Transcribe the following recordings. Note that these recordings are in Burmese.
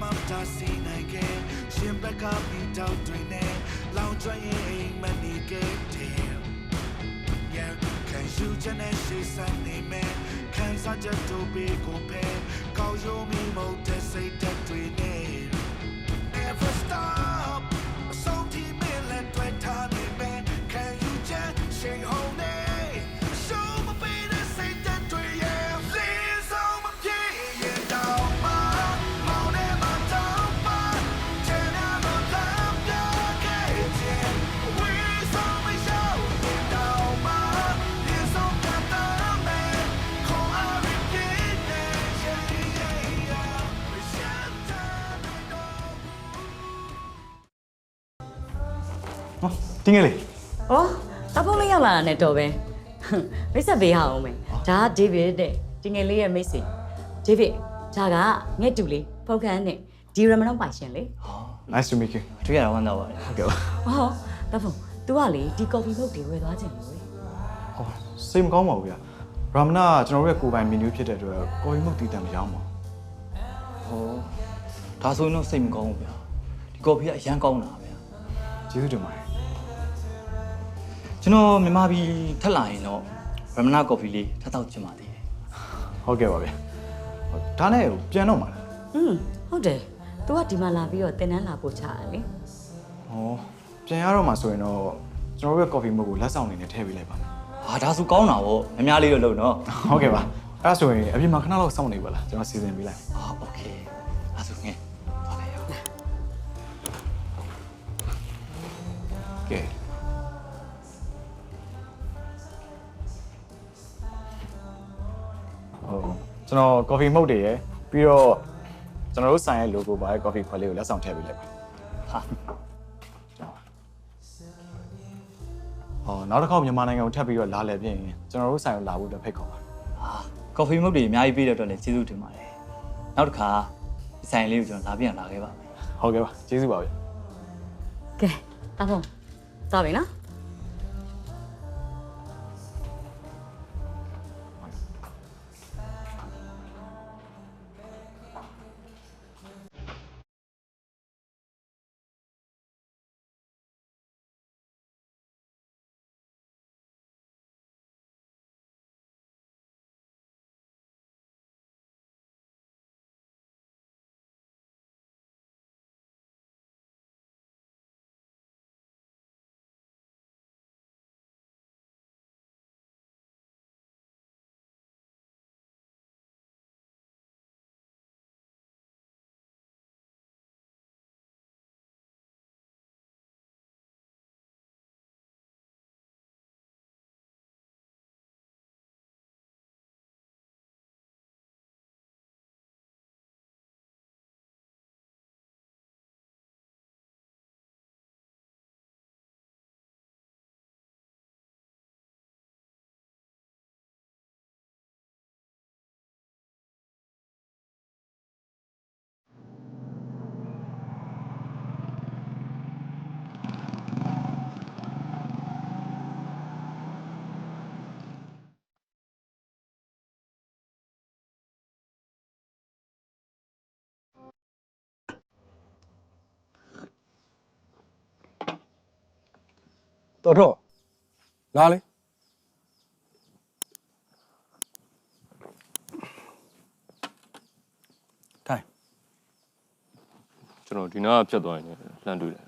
မှမတားဆီးနိုင်ခဲ့ရှင်ဘက်ကပြီးတော့တွင်နေလောင်ကျွမ်းရင်အိမ်မနေခဲ့တယ် Yeah, can you just say something man? Can such a to be go pay? Call you me mo to say that we need. Never stop. So ဟောတင်းငယ်လေး။အော်တဖုန်းလေးရောက်လာတာနဲ့တော့ပဲ။မိတ်ဆက်ပေးရအောင်မယ်။ဒါကဒေးဗစ်တဲ့ဒီငယ်လေးရဲ့မိတ်ဆွေ။ဒေးဗစ်ဒါကငှက်တူလေးဖုတ်ခန်းနဲ့ဒီရမနောင်ပိုင်ရှင်လေ nice to meet you တွေ့ရတာဝမ်းသာပါတယ်ဟုတ်ကဲ့ပါ။ဟောတဖုန်း तू ကလေဒီကော်ဖီမုတ်တွေဝယ်သွားခြင်းလို့လေဟောစိတ်မကောင်းပါဘူးဗျာရာမနာကကျွန်တော်တို့ရဲ့ကိုယ်ပိုင်မီနူးဖြစ်တဲ့အတွက်ကိုယ်ရီမုတ်တီးတံမရောင်းပါဟောဒါဆိုရင်တော့စိတ်မကောင်းဘူးဗျာဒီကော်ဖီကအရန်ကောင်းတာဗျာကျေးဇူးတင်ပါတယ် ကျွန်တော်မြန်မာပြည်ထက်လာရင်တော့ရမနာကော်ဖီလေးထပ်တောက်ချင်ပါသေးတယ် ဟုတ်ကဲ့ပါဗျာဟောဒါနဲ့ပြန်တော့မှာလား ။อืมဟုတ်တယ်။ तू ကဒီမှာလာပြီးတော့တင်နန်းလာပို့ချရလေ ဟောပြန်ရတော့မှာဆိုရင်တော့ကျွန်တော်တို့ရဲ့ coffee mug ကိုလက်ဆောင်အနေနဲ့ထည့်ပေးလိုက်ပါမယ် ဟာဒါဆိုကောင်းတာဗောများများလေးတော့လုပ်နော် ဟုတ်ကဲ့ပါအဲ့ဒါဆိုရင်အပြင်မှာခဏလောက်စောင့်နေပါလားကျွန်တော်စီစဉ်ပေးလိုက် ဟာโอเคဒါဆိုငယ်သွားလိုက်ရော ကဲဟုတ် ကျွန်တော် coffee mug တွေရယ်ပြီးတော့ကျွန်တော်တို့ဆိုင်ရဲ့ logo ပါတဲ့ coffee ခွက်လေးကိုလက်ဆောင်ထည့်ပေးလိုက်ပါဟာဟောနောက်တစ်ခေါက်မြန်မာနိုင်ငံကိုထပ်ပြီးတော့လာလည်ပြင်ရင်ကျွန်တော်တို့ဆိုင်ကိုလာဖို့အတွက်ဖိတ်ခေါ်ပါဟာကော်ဖီမုတ်တွေအများကြီးပေးတဲ့အတွက်လည်းကျေးဇူးတင်ပါတယ်နောက်တစ်ခါဒီဆိုင်လေးကိုကျွန်တော်လာပြန်လာခဲ့ပါမယ်ဟုတ်ကဲ့ပါကျေးဇူးပါဗျာ။ကဲတဖုန်းသွားပြီနော် တော်တော့လာလေထိုင်ကျွန်တော်ဒီနားကဖြတ်သွားရင်လည်းလှမ်းတွေ့တယ်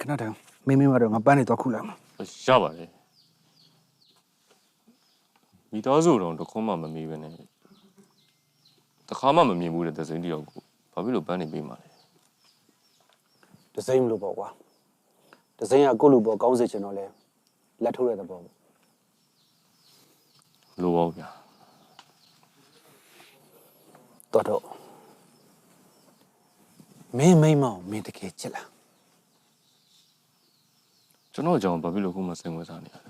ခဏတောင်မင်းမင်းကတော့ငါပန်းနေတော့ခုလိုက်မှာရပါတယ်မိသားစုတော့တစ်ခွန်းမှမမေးပဲနဲ့တခါမှမမြင်ဘူးတဲ့သစိမ်းတယောက်ကိုဘာဖြစ်လို့ပန်းနေပေးမှလဲ ဒဇိမ့်လို့ပေါ့ကွာဒဇိမ့်ကကိုယ့်လူပေါ့ကောင်းစေချင်တော့လဲလက်ထိုးရတဲ့ပေါ့လိုပါဘူးဗျာတော်တော့မင်းမိမ့်မောင်မင်းတကယ်ချစ်လားကျွန်တော်ကြောင့်ဘာဖြစ်လို့ခုမှစိတ်ဝင်စားနေရလဲ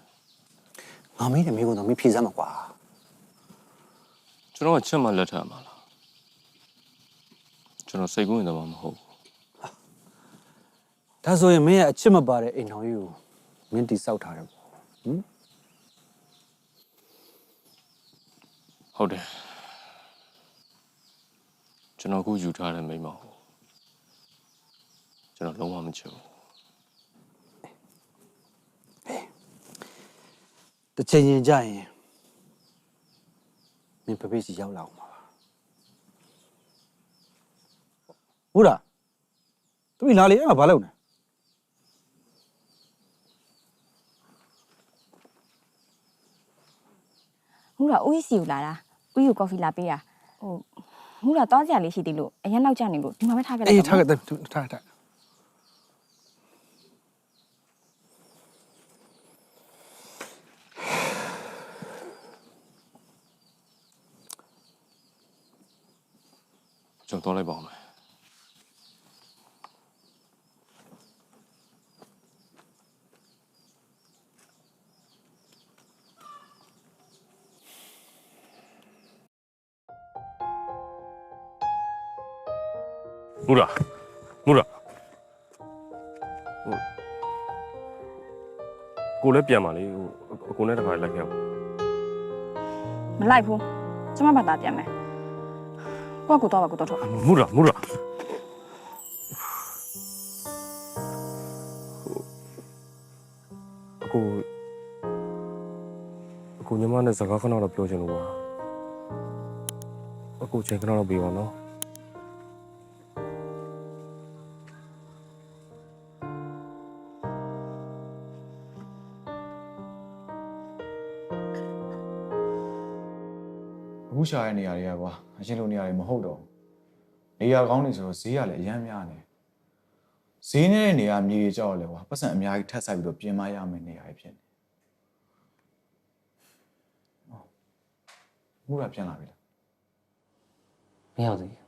ငါမင်းနဲ့မင်းကတော့မင်းဖြေစမ်းမှာကွာကျွန်တော်ကချက်မှလက်ထပ်မှာလားကျွန်တော်စိတ်ကူးနေတယ်မှမဟုတ်ဘူး ဒါဆိုရင်မင်းရဲ့အချစ်မပါတဲ့အိမ်တော်ကြီးကိုမင်းတိဆောက်ထားတယ်ပေါ့ဟုတ်တယ်ကျွန်တော်အခုယူထားတဲ့မိန်းမကိုကျွန်တော်လုံးဝမချစ်ဘူးတစ်ချိန်ချင်းကြရင်မင်းဖဖေးစီရောက်လာအောင်ပါဟုတ်လားသူလာလေအဲ့မှာဘာလုပ်နေ မူရာဦးစီကိုလာတာဦးကိုကော်ဖီလာပေးတာဟိုမူရာသွားစရာလေးရှိသေးလို့အရင်နောက်ကျနေလို့ဒီမှာပဲထားခဲ့လိုက်အေးတော့ထားခဲ့တယ်ထားထားကျွန်တော်သွားလိုက်ပါဦးမယ် မူရာမူရာဟိုကိုလည်းပြန်ပါလေဟိုအကိုနဲ့တခါလိုက်ခဲ့အောင်မလိုက်ဘူးကျမဘာသာပြန်မယ်ကိုကကိုတော့ပါကိုတော့တော့မူရာမူရာဟိုအကိုအကိုညီမနဲ့စကားခဏတော့ပြောချင်လို့ပါအကိုချိန်ခဏတော့ပြီးပါနော် ရှာတဲ့နေရာတွေကကွာအရှင်းလိုနေရာတွေမဟုတ်တော့ဘူးနေရာကောင်းနေဆိုတော့ဈေးကလည်းအများများနေဈေးနေတဲ့နေရာမြေကြီးကြောက်လဲကွာပတ်စံအများကြီးထပ်ဆိုင်ပြီးတော့ပြင်မရမယ့်နေရာတွေဖြစ်နေဟောမူရပြန်လာပြီလားမရောက်သေးဘူး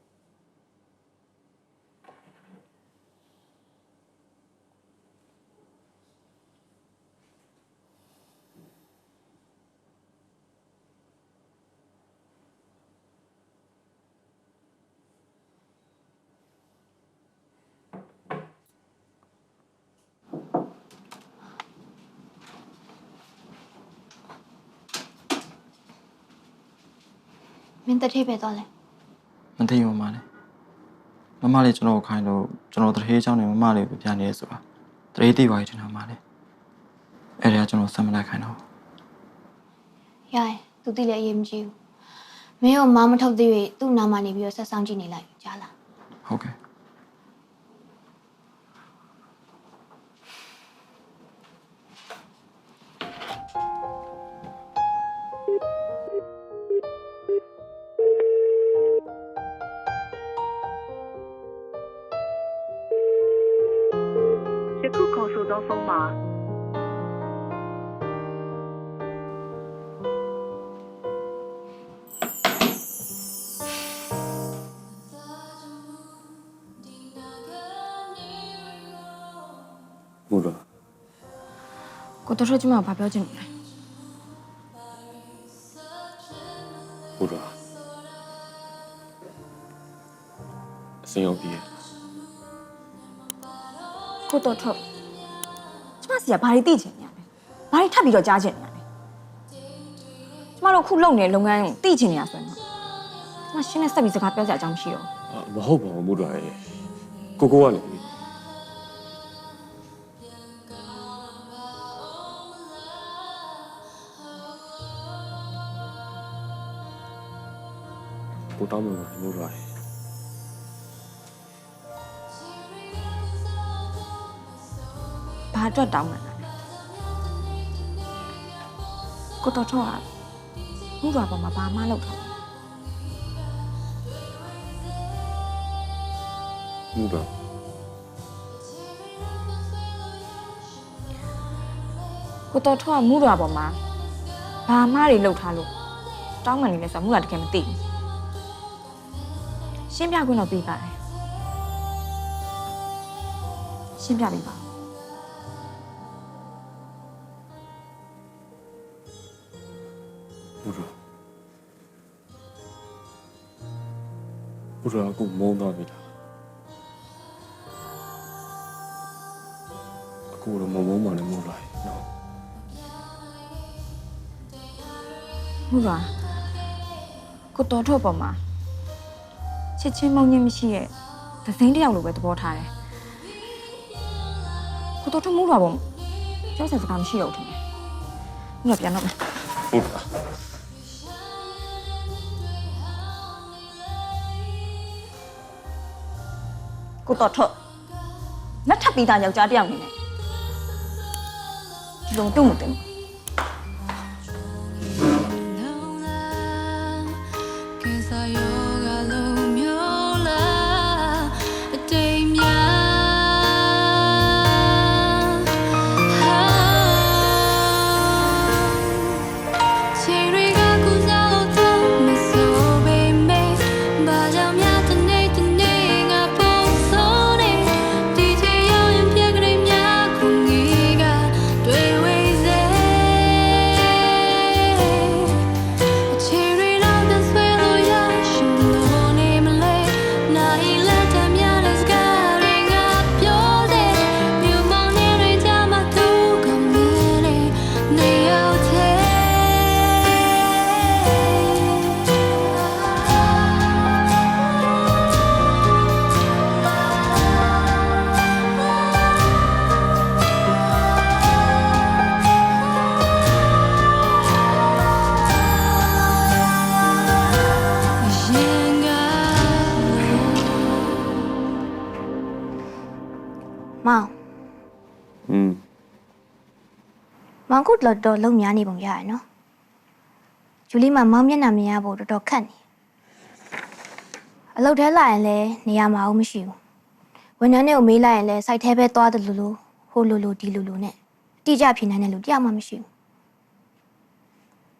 င်းတထေးပဲတော့လဲမသိဘူးမမလေးမမလေးကျွန်တော်ကိုခိုင်းလို့ကျွန်တော်တရေချောင်းနေမမလေးကိုပြန်နေရဆိုတာတရေတိပါရတင်တာမလေးအဲ့ဒါကကျွန်တော်ဆက်မလိုက်ခိုင်းတော့ရရင်သူတိလည်းအရေးမကြီးဘူးမင်းကိုမမထုတ်သေး၍သူ့နာမနေပြီးတော့ဆက်ဆောင်ကြည့်နေလိုက်ကြားလားဟုတ်ကဲ့ ယခုခေါ်ဆိုသောဖုန်းမှာမူရာကိုတော့တော့ကျမကိုဘာပြောချင်လဲမူရာအစင်ရော က်ပြီကိုတော့တော့ကျမစီကဘာတွေသိချင်နေရလဲဘာတွေထပ်ပြီးတော့ကြားချင်နေရလဲကျမတို့ခုလုပ်နေတဲ့လုပ်ငန်းကိုသိချင်နေရဆိုရင်တော့ကျမရှင်းနဲ့ဆက်ပြီးစကားပြောစရာအကြောင်းမရှိတော့အာမဟုတ်ပါဘူးမူရာရဲ့ကိုကိုကလေကိုတောင်းမှာမူရာရဲ့ ဘာအတွက်တောင်းမှန်းလဲကိုတော့တော့ကမှုတော်ပေါ်မှာဘာမှလုပ်ထားမူရာကိုတော်ထွားမူတော်ပေါ်မှာဘာမှတွေလှုပ်ထားလို့တောင်းမှန်နေလဲဆိုတော့မူတော်တကယ်မသိဘူးရှင်းပြခွင့်တော့ပြီးပါတယ်ရှင်းပြပေးပါ မူရာကိုမုန်းတော့ပြီလားအခုတော့မမုန်းပါနဲ့မူရာရဲ့နော်မူတော်ကိုတော်ထွားပေါ်မှာချစ်ချင်းမုန်းချင်းမရှိရဲ့ဒဇင်းတစ်ယောက်လိုပဲသဘောထားတယ်ကိုတော့ထမှုတော့ပေါ့ပြောစရာစကားမရှိတော့ဘူးထင်တယ်ဘုရားပြန်တော့မယ်ဟုတ်လား ကိုတော့ထွက်လက်ထပ်ပြီးသားယောက်ျားတစ်ယောက်နေနဲ့ဒီလိုတုံ့မတင်ဘူး อืมမောင်ကုတ်တော့တော်လုံများနေပုံရရနော်ဂျူလီမှာမောင်မျက်နှာမြင်ရဖို့တော်တော်ခက်နေအလုပ်ထဲလာရင်လည်းနေရာမအောင်မရှိဘူးဝန်ထမ်းတွေကိုမေးလိုက်ရင်လည်းစိုက်ထဲပဲသွားတယ်လို့လို့ဟိုလိုလိုဒီလိုလိုနဲ့အတိအကျဖြေနိုင်တဲ့လူတရားမှမရှိဘူး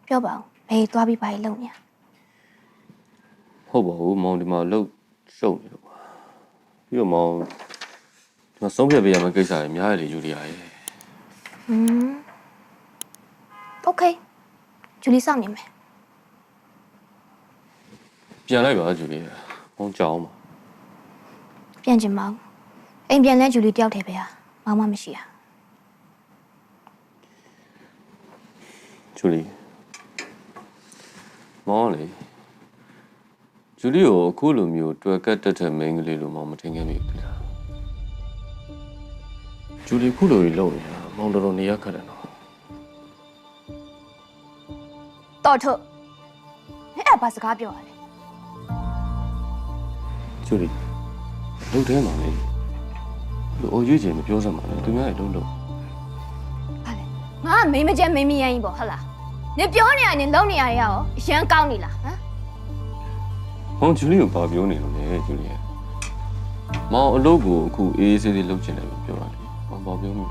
ပြောပါဦးဘယ်သွားပြီးဘာလုပ်နေရဟုတ်ပါဘူးမောင်ဒီမှာလှုပ်ရှုပ်နေလို့ပါပြီးတော့မောင်ဒီ မှာဆုံးဖြတ်ပေးရမယ့်ကိစ္စတွေအများကြီးလေယူရီယာရဲ့ ဟွန်းโอเคဂျူလီစောင့်နေမယ် ပြန်လိုက်ပါဂျူလီယာမောင်ကြောင်းပါ ပြန်ချင်မအောင်အိမ်ပြန်လဲဂျူလီတယောက်တည်းပဲဟာမောင်မမရှိရ ဂျူလီမောင်လေဂျူလီကိုအခုလိုမျိုးတွေ့ကတ်တက်တဲ့မိန်းကလေးလိုမောင်မထင်ခဲ့မိဘူးလား ဂျူလီခုလိုကြီးလုံနေတာမောင်တော်တော်နေရခက်တယ်နော်တော်ထုတ်အဲ့အဘာစကားပြောရလဲဂျူလီလုံထဲမှာလေလူအိုရွေးချင်မပြောစမ်းပါနဲ့သူများရဲ့လုံးလုံးဘာလဲငါကမိန်းမကျဲမိန်းမရရင်ပေါ့ဟုတ်လားနေပြောနေရနေလုံနေရရရောအရန်ကောင်းနေလားဟမ်မောင်ဂျူလီကိုဘာပြောနေလို့လဲဂျူလီရဲ့မောင်အလုပ်ကိုအခုအေးအေးဆေးဆေးလုပ်ချင်တယ်လို့ပြောတာလေ မောင်ဘာပြောမိ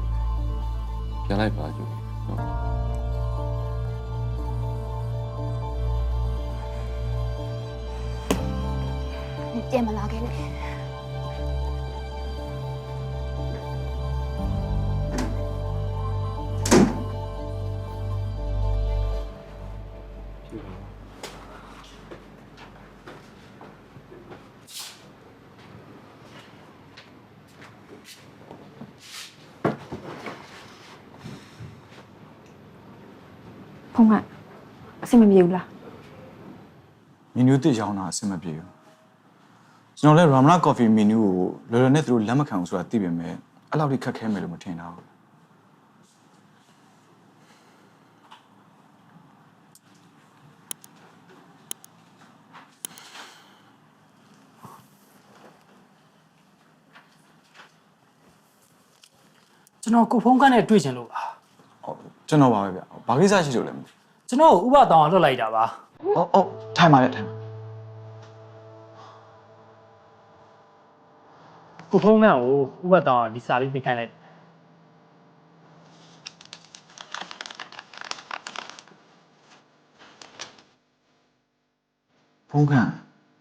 ခဲ့နဲ့ဖုန်းကအဆင်မပြေဘူးလားမီနူးတစ်ရောင်းတာအဆင်မပြေဘူးကျွန်တော်လည်း Ramla Coffee menu ကိုလော်လော်နဲ့သူတို့လက်မခံဘူးဆိုတာသိပေမဲ့အဲ့လောက်ထိခက်ခဲမယ်လို့မထင်တာဘူးကျွန်တော်ကိုဖုန်းကန်းနဲ့တွေ့ချင်လို့ပါ ဟုတ်ကျွန်တော်ပါပဲဗျဘာကိစ္စရှိလို့လဲမသိကျွန်တော်ကိုဥပတောင်အောင်လွတ်လိုက်တာပါဘူးဟုတ်ဟုတ်ထိုင်ပါလေထိုင်ပါကိုဖုန်းကန်းကိုဥပတောင်အောင်ဒီစာလေးပြင်ခိုင်းလိုက်ဖုန်းခံ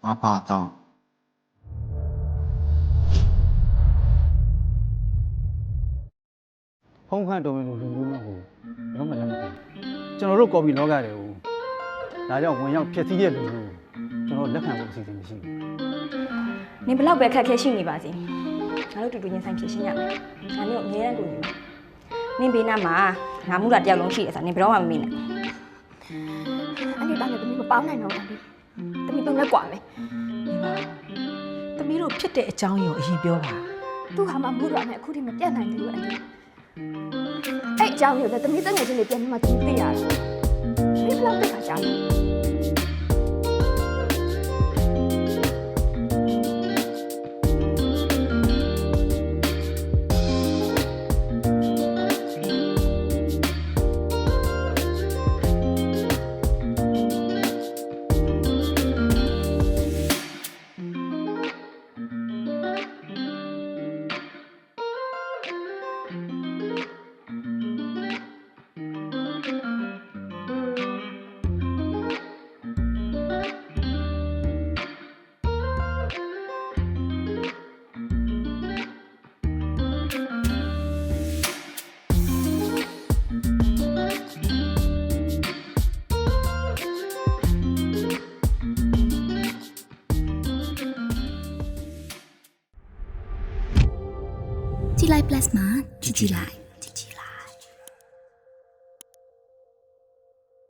မပါတော့ ဖုံးခန့်တော်မျိုးလူမျိုးမဟုတ်ဘူးရောမလည်းမဟုတ်ဘူးကျွန်တော်တို့ကော်ပီလောကတွေကိုဒါကြောင့်ဝင်ရောက်ဖြစ်စည်းတဲ့လူမျိုးကျွန်တော်လက်ခံဖို့အစီအစဉ်မရှိဘူးနင်ဘလောက်ပဲခက်ခဲရှိနေပါစေငါတို့တူတူချင်းဆိုင်ဖြစ်ရှင်းရမယ်ငါတို့အမြဲတမ်းကိုနေမယ်နင်ဘေးနားမှာငါမူလာတယောက်လုံးရှိတယ်ဆိုနင်ဘယ်တော့မှမမေ့နဲ့အဲ့ဒီတော့လည်းသမီးမပေါင်းနိုင်တော့ဘူးသမီးတော့လက်ကွာမယ်သမီးတို့ဖြစ်တဲ့အကြောင်းကိုအရင်ပြောပါသူ့ဟာမှမူလာနဲ့အခုထိမပြတ်နိုင်သေးဘူးအဲ့ဒီ ကြောင်းကိုလည်းသမီးတငယ်ချင်းတွေပြန်ပြီးမှသူသိရတယ်မိဘလောက်တက်ခါကြောင်းကြည်လို ghi lại.